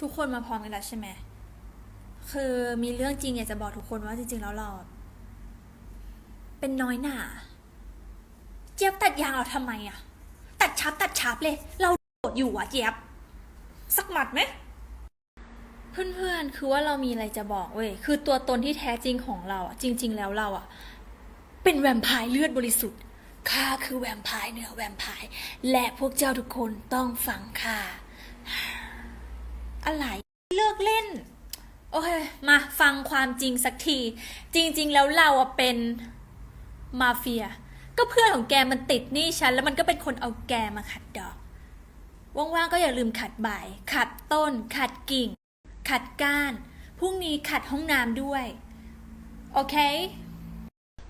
ทุกคนมาพร้อมกันแล้วใช่ไหม คือมีเรื่องจริงอยากจะบอกทุกคนว่าจริง ๆ แล้วเรา เป็นน้อยหน่า เจี๊ยบตัดยางเราทำไมอะตัดชับตัดชับเลย เราโดดอยู่อะเจี๊ยบ สักหมัดไหม เพื่อนๆ คือว่าเรามีอะไรจะบอกเว้ย คือตัวตนที่แท้จริงของเราอะจริง ๆ แล้วเราอะเป็นแวมไพร์เลือดบริสุทธิ์ ข้าคือแวมไพร์เนื้อแวมไพร์และพวกเจ้าทุกคนต้องฟังข้า อะไรเลิกเล่น โอเค มาฟังความจริงสักที จริง ๆ แล้วเราอะเป็นมาเฟีย ก็เพื่อนของแกมันติดหนี้ฉัน แล้วมันก็เป็นคนเอาแกมาขัดดอก ว่างๆก็อย่าลืมขัดใบขัดต้น ขัดกิ่ง ขัดก้าน พรุ่งนี้ขัดห้องน้ำด้วย โอเค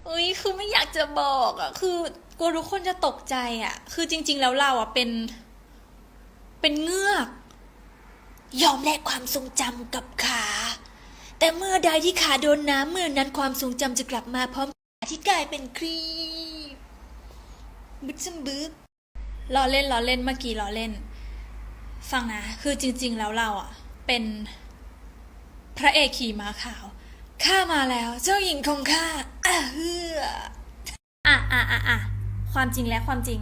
เอ้ยคือไม่อยากจะบอกอะคือกลัวทุกคนจะตกใจอะคือจริง ๆ แล้วเราอะเป็น เป็นเงือก ยอมแลกความทรงจำกับขา แต่เมื่อใดที่ขาโดนน้ำเมื่อนั้นความทรงจำจะกลับมาพร้อมขาที่กลายเป็นครีบบึ้มบึ้บล้อเล่นล้อเล่นเมื่อกี้ล้อเล่น ฟังนะ คือจริง ๆ แล้วเราอะ เป็นพระเอกขี่ม้าขาว ข้ามาแล้ว เจ้าหญิงของข้าอะเฮืออะอะอะอะความจริงและความจริง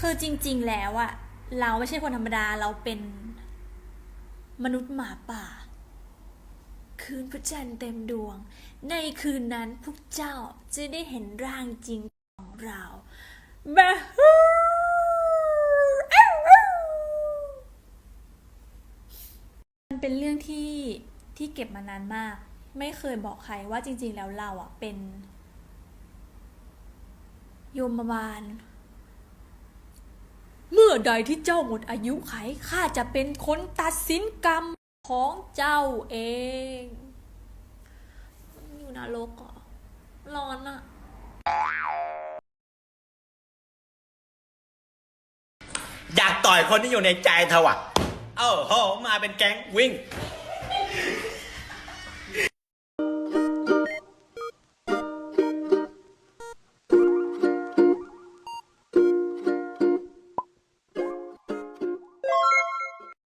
คือจริง ๆ แล้วอะ เราไม่ใช่คนธรรมดาเราเป็น มนุษย์หมาป่า คืนพระจันทร์เต็มดวง ในคืนนั้นพวกเจ้าจะได้เห็นร่างจริงของเราบะฮูมันเป็นเรื่องที่ที่เก็บมานานมาก ไม่เคยบอกใครว่าจริง ๆ แล้วเราอะเป็น โยมบาล เมื่อใดที่เจ้าหมดอายุไขข้าจะเป็นคนตัดสินกรรมของเจ้าเอง อยู่นรกเหรอะร้อนอะอยากต่อยคนที่อยู่ในใจเธอว่ะเอ้าโหมาเป็นแก๊งวิ่ง